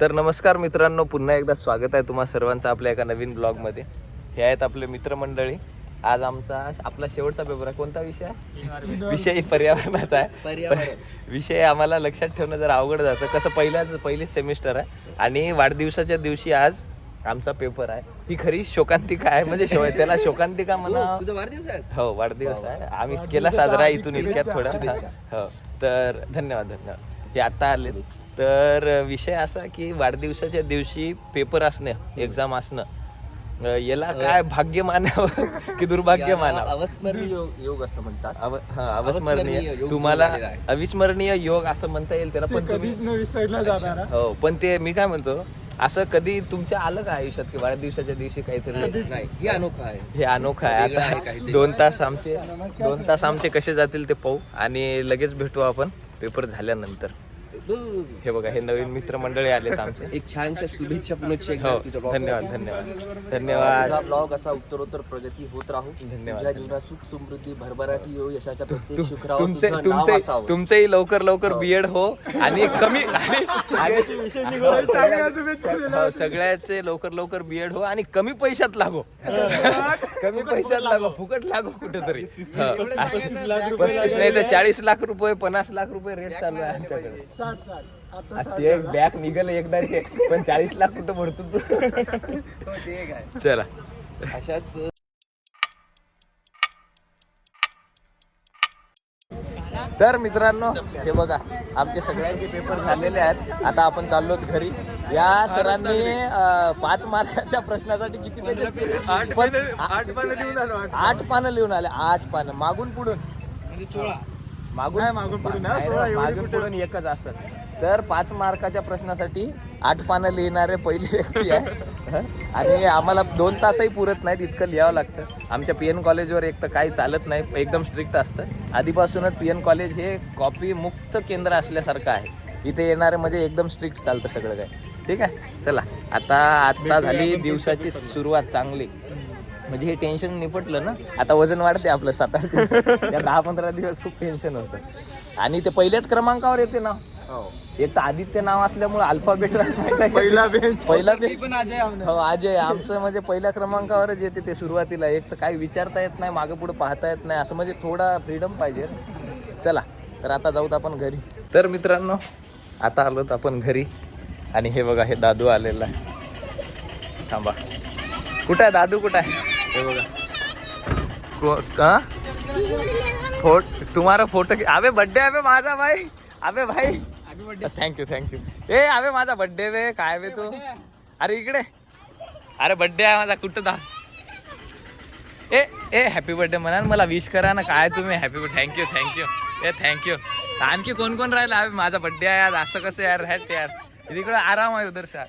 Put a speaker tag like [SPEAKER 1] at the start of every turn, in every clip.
[SPEAKER 1] तर नमस्कार मित्रांनो पुन्हा एकदा स्वागत आहे तुम्हा सर्वांचं आपल्या एका नवीन ब्लॉगमध्ये. हे आहेत आपले मित्रमंडळी. आज आमचा आपला शेवटचा पेपर आहे. कोणता विषय? विषय पर्यावरणाचा आहे. विषय आम्हाला लक्षात ठेवणं जरा अवघड जातं. कसं पहिल्याच पहिलीच सेमिस्टर आहे. आणि वाढदिवसाच्या दिवशी आज आमचा पेपर आहे. ही खरी शोकांतिका आहे. म्हणजे शो त्याला शोकांतिका म्हणा
[SPEAKER 2] वाढदिवस आहे
[SPEAKER 1] हो वाढदिवस आहे. आम्ही केला साजरा इथून इतक्यात थोडा. हो तर धन्यवाद धन्यवाद. हे आता आले तर विषय असा की वाढदिवसाच्या दिवशी पेपर असणं एक्झाम असणं याला काय भाग्य मानावं की दुर्भाग्य मानावं
[SPEAKER 2] अवस्मरणीय योग- असं म्हणतात.
[SPEAKER 1] अव हा
[SPEAKER 2] अविस्मरणीय
[SPEAKER 1] तुम्हाला. अविस्मरणीय योग असं म्हणता येईल त्याला पण तुम्ही हो पण ते मी काय म्हणतो असं कधी तुमच्या आलं का आयुष्यात की वाढदिवसाच्या दिवशी काहीतरी?
[SPEAKER 2] नाही. हे अनोखं आहे.
[SPEAKER 1] हे अनोखं आहे. आता
[SPEAKER 2] काहीतरी.
[SPEAKER 1] दोन तास आमचे दोन तास आमचे कसे जातील ते पाहू आणि लगेच भेटू आपण. पेपर झाल्यानंतर. हे बघा हे नवीन मित्रमंडळी आलेत आमचे.
[SPEAKER 2] एक छानशा शुभेच्छा पुनश्च एकदा
[SPEAKER 1] हो
[SPEAKER 2] तुझ्या धन्यवादसाठी.
[SPEAKER 1] धन्यवाद. धन्यवाद.
[SPEAKER 2] तुझा ब्लॉग असा उत्तरोत्तर प्रगती होत राहू.
[SPEAKER 1] धन्यवाद.
[SPEAKER 2] तुझ्या जीवनात सुख समृद्धी भरभराटी येऊ यशाच्या प्रत्येक
[SPEAKER 1] तुमचे
[SPEAKER 2] तुझं नाव
[SPEAKER 1] तुमचे
[SPEAKER 2] असावं.
[SPEAKER 1] तुमचेही लवकर लवकर बीएड हो आणि कमी आणि- आणि- हो, सगळ्याचे लवकर लवकर बीएड हो आणि कमी पैशात लागो. कमी पैशात लागो. फुकट लागो कुठेतरी. हो, असं. पस्तीस नाही तर चाळीस लाख रुपये पन्नास लाख रुपये रेट चालू आहे आमच्याकडे.
[SPEAKER 3] साठ साठ. आता
[SPEAKER 1] आ, ते बॅग निघाल एकदा ते पण चाळीस लाख कुठं भरतो तू? चला.
[SPEAKER 2] अशाच
[SPEAKER 1] तर मित्रांनो हे बघा आमचे सगळ्यांचे पेपर झालेले आहेत. आता आपण चाललो घरी. या सरांनी अं, पाच मार्काच्या प्रश्नासाठी किती पेज आठ पानं लिहून आलो आठ पानं लिहून आले आठ पानं. मागून पुढून. मागून
[SPEAKER 3] मागून पुढून, हा,
[SPEAKER 1] नाही रे,
[SPEAKER 3] सोळा, एवढी
[SPEAKER 1] मागून
[SPEAKER 3] कुठे?
[SPEAKER 1] पुढून एकच असं. तर पाच मार्काच्या प्रश्नासाठी आठ पानं लिहिणारे पहिली व्यक्ती आहे? आणि आम्हाला दोन तासही पुरत नाहीत इतकं लिहावं लागतं. आमच्या पी एन कॉलेजवर एक तर काही चालत नाही एकदम स्ट्रिक्ट असतं. आधीपासूनच पी एन कॉलेज हे कॉपी मुक्त केंद्र असल्यासारखं आहे. इथे येणारे म्हणजे एकदम स्ट्रिक्ट चालतं सगळं काय ठीक आहे? चला आता आता झाली दिवसाची सुरुवात चांगली. म्हणजे हे टेन्शन निपटलं ना आता वजन वाढते आपलं सात आठ दहा पंधरा दिवस खूप टेन्शन होतं. आणि ते पहिल्याच क्रमांकावर येते ना. एक तर आदित्य नाव असल्यामुळे अल्फाबेट
[SPEAKER 3] पहिला बेंच
[SPEAKER 1] पहिला बेंच हो अजय. आमचं म्हणजे पहिल्या क्रमांकावरच येते ते सुरुवातीला. एक तर काही विचारता येत नाही मागे पुढे पाहता येत नाही. असं म्हणजे थोडा फ्रीडम पाहिजे. चला तर आता जाऊत आपण घरी. तर मित्रांनो आता आलोत आपण घरी. आणि हे बघा हे दादू आलेला आहे. थांबा. कुठं आहे? दादू कुठं आहे? हे बघा. का फोट तुम्हारा फोटो अबे बर्थडे अबे माझा भाई. अबे भाई. थँक्यू थँक्यू ए अबे माझा बर्थडे वे काय वे तू? अरे इकडे. अरे बड्डे आहे माझा कुठं दा ए ए हॅपी बर्थडे म्हणा ना मला विश करा ना. काय तुम्ही? Happy thank you thank you A thank you आणखी कोण कोण राहिलं? अबे माझा बर्थडे आहे आज. असं कसं यार? हॅट यार. तिकडे आराम आहे उधर sir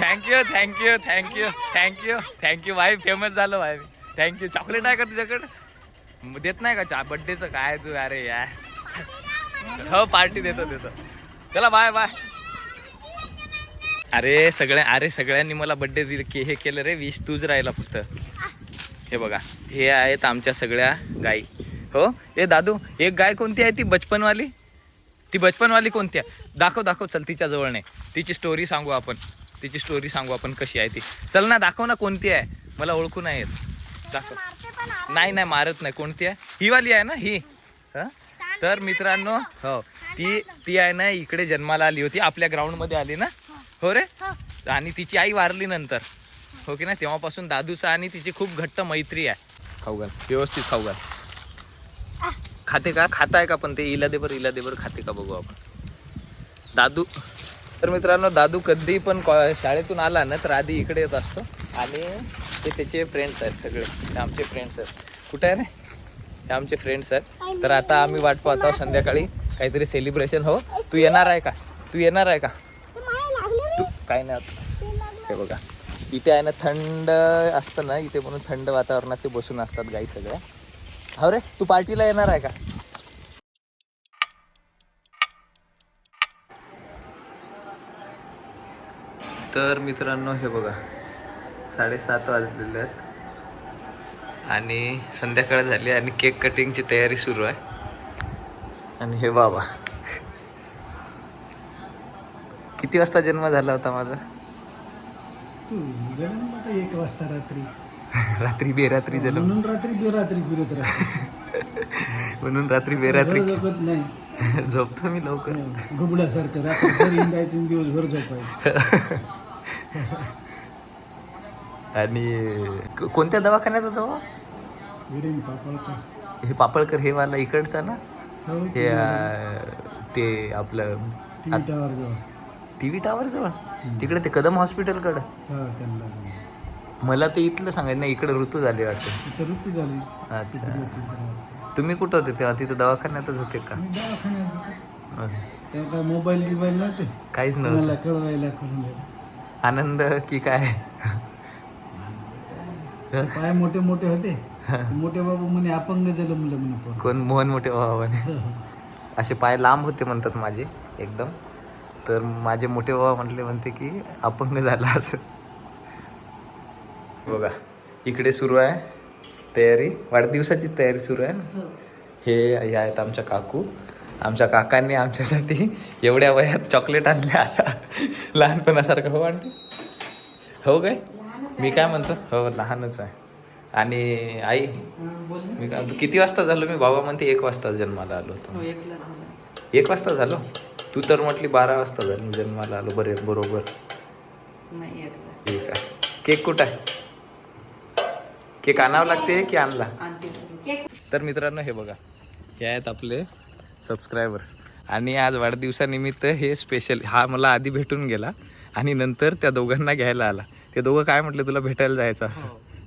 [SPEAKER 1] thank you thank you thank you thank you thank you भाई फेमस झालो भाई थँक्यू चॉकलेट आहे का तुझ्याकडे? देत नाही का? चा बड्डेचं काय तू? अरे यार. हो पार्टी देतो देतो. चला बाय बाय अरे सगळ्या अरे सगळ्यांनी मला बड्डे दिले की हे केलं रे. विश तूच राहिला फक्त. हे बघा हे आहेत आमच्या सगळ्या गाई. हो ए दादू एक गाय कोणती आहे ती? बचपनवाली? ती बचपनवाली कोणती आहे? दाखव दाखव चल तिच्या जवळ नाही. तिची स्टोरी सांगू आपण. तिची स्टोरी सांगू आपण कशी आहे ती. चल ना दाखव ना कोणती आहे. मला ओळखू नाही येत दाखव नाही नाही मारत नाही. कोणती आहे? ही वाली आहे ना ही. हं? तर मित्रांनो हो. ती ती आहे ना इकडे जन्माला आली होती. आपल्या ग्राउंडमध्ये आली ना. हो. रे? आणि तिची आई वारली नंतर. हो की ना तेव्हापासून दादूचा आणि तिची खूप घट्ट मैत्री आहे. खाऊ घाल. व्यवस्थित खाऊ घाल. खाते का? खाताय का? पण ते इला दे बरं इला दे बरं खाते का? बघू आपण. दादू तर मित्रांनो दादू कधी पण कॉ- शाळेतून आला ना तर आधी इकडे येत असतो. आणि ते त्याचे फ्रेंड्स आहेत सगळे. ते आमचे फ्रेंड्स आहेत. कुठे आहे रे? हे आमचे फ्रेंड्स आहेत. तर आता आम्ही वाट पाहतो संध्याकाळी. काहीतरी सेलिब्रेशन हो. तू येणार आहे का? तू येणार आहे का? तू काय नाही हे बघा. इथे आहे ना थंड असतं ना इथे म्हणून थंड वातावरणात ते बसून असतात गाई सगळ्या. हो रे तू पार्टीला येणार आहे का? तर मित्रांनो हे बघा. साडेसात वाजलेले आहेत. आणि संध्याकाळ झाली आणि केक कटिंगची तयारी सुरू आहे. आणि हे बाबा. किती वाजता जन्म झाला होता माझा?
[SPEAKER 3] एक वाजता रात्री.
[SPEAKER 1] रात्री बेरात्री जन्म
[SPEAKER 3] म्हणून रात्री बेरात्री फिरत
[SPEAKER 1] म्हणून रात्री बेरात्री.
[SPEAKER 3] झोपत नाही.
[SPEAKER 1] झोपतो मी लवकर.
[SPEAKER 3] घुबडासारखं रात्री दिवसभर झोपायचं.
[SPEAKER 1] आणि कोणत्या दवाखान्यात होता हो?
[SPEAKER 3] पापळकर.
[SPEAKER 1] हे पापळकर हे वाला इकडचा ना?
[SPEAKER 3] हो
[SPEAKER 1] हे ते आपलं
[SPEAKER 3] टी व्ही टावर जवळ.
[SPEAKER 1] तिकडे ते कदम हॉस्पिटलकडं मला ते इथलं सांगायचं नाही इकडे ऋतू झाले वाटतं.
[SPEAKER 3] ऋतू झाली.
[SPEAKER 1] अच्छा. तुम्ही कुठं होते तेव्हा? तिथं दवाखान्यातच होते का?
[SPEAKER 3] मोबाईल गिबाईल नव्हते.
[SPEAKER 1] काहीच नव्हतं. आनंद की काय?
[SPEAKER 3] पाय मोठे मोठे होते. मोठे बाबू म्हणे अपंग झालं म्हणलं म्हणे.
[SPEAKER 1] कोण? मोहन मोठे भावाने असे पाय लांब होते म्हणतात माझे एकदम. तर माझे मोठे बाबा म्हटले म्हणते की अपंग झाला असं. बघा इकडे सुरू आहे तयारी. वाढदिवसाची तयारी सुरू आहे ना? हे हे आहेत आमच्या काकू. आमच्या काकांनी आमच्यासाठी एवढ्या वयात चॉकलेट आणले आता. लहानपणासारखं हो आणते हो काय? मी काय म्हणतो? हो लहानच आहे. आणि आई? मी काय किती वाजता झालो मी? बाबा म्हणते एक वाजता जन्माला आलो होतो. एक वाजता झालो? तू तर म्हटली बारा वाजता झालो जन्माला आलो. बरे बरोबर. ठीक आहे. केक कुठं आहे? केक आणावं लागते की आणला? तर मित्रांनो हे बघा. हे आहेत आपले सबस्क्रायबर्स आणि आज वाढदिवसानिमित्त हे स्पेशल हा मला आधी भेटून गेला आणि नंतर त्या दोघांना घ्यायला आला. ते दोघं काय म्हटलं तुला भेटायला जायचं असं?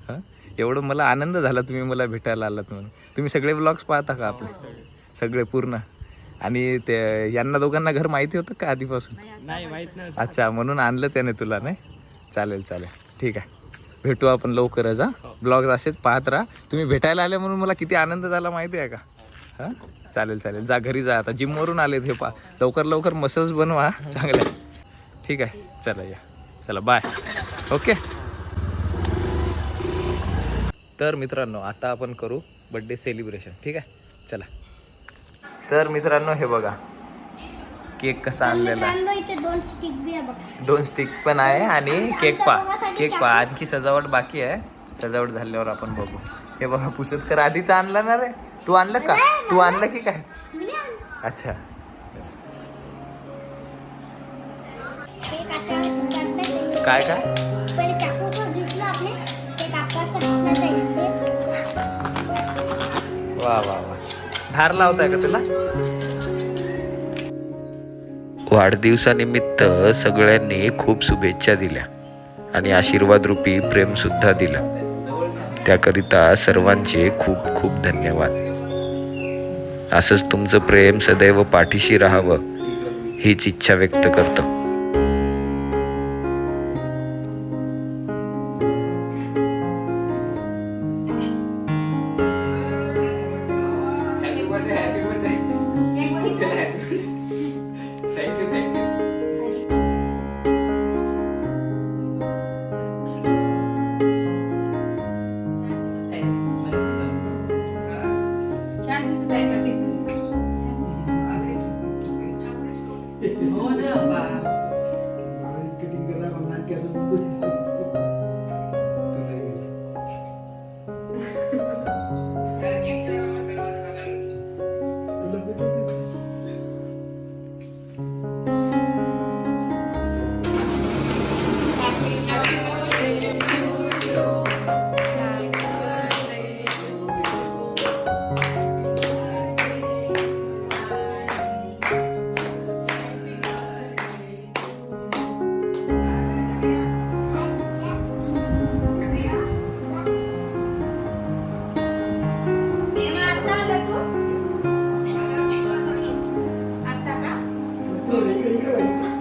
[SPEAKER 1] हं? एवढं मला आनंद झाला तुम्ही मला भेटायला आलात म्हणून. तुम्ही सगळे ब्लॉग्स पाहता का आपले? सगळे. पूर्ण. आणि ते यांना दोघांना घर माहिती होतं का आधीपासून?
[SPEAKER 3] नाही माहीत नाही.
[SPEAKER 1] अच्छा म्हणून आणलं त्याने तुला नाही? चालेल चालेल. ठीक आहे. भेटू आपण लवकरच हा? ब्लॉग असेच पाहत राहा. तुम्ही भेटायला आले म्हणून मला किती आनंद झाला माहिती आहे का? हां? चालेल चालेल. जा घरी जा आता. जिमवरून आले हे पा. लवकर लवकर मसल्स बनवा. चांगल्या ठीक आहे. चला या. चला बाय ओके तर मित्रांनो आता आपण करू बड्डे सेलिब्रेशन ठीक आहे? चला. तर मित्रांनो हे बघा. केक कसा आणलेला आहे?
[SPEAKER 4] दोन स्टिक
[SPEAKER 1] पण आहे आणि केक पा. केक पा. आणखी सजावट बाकी आहे. सजावट झाल्यावर आपण बघू. हे बघा पुसतकर आधीच आणला ना रे? तू आणलं का? तू आणलं की काय. अच्छा. काय काय. वा वा वा. धार लावताय का तुला? वाढदिवसानिमित्त सगळ्यांनी खूप शुभेच्छा दिल्या आणि आशीर्वाद रूपी प्रेम सुद्धा दिलं. त्याकरिता सर्वांचे खूप खूप धन्यवाद. असंच तुमचं प्रेम सदैव पाठीशी राहावं हीच इच्छा व्यक्त करतो.
[SPEAKER 3] Jesus.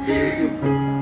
[SPEAKER 3] इकडे, इकडे.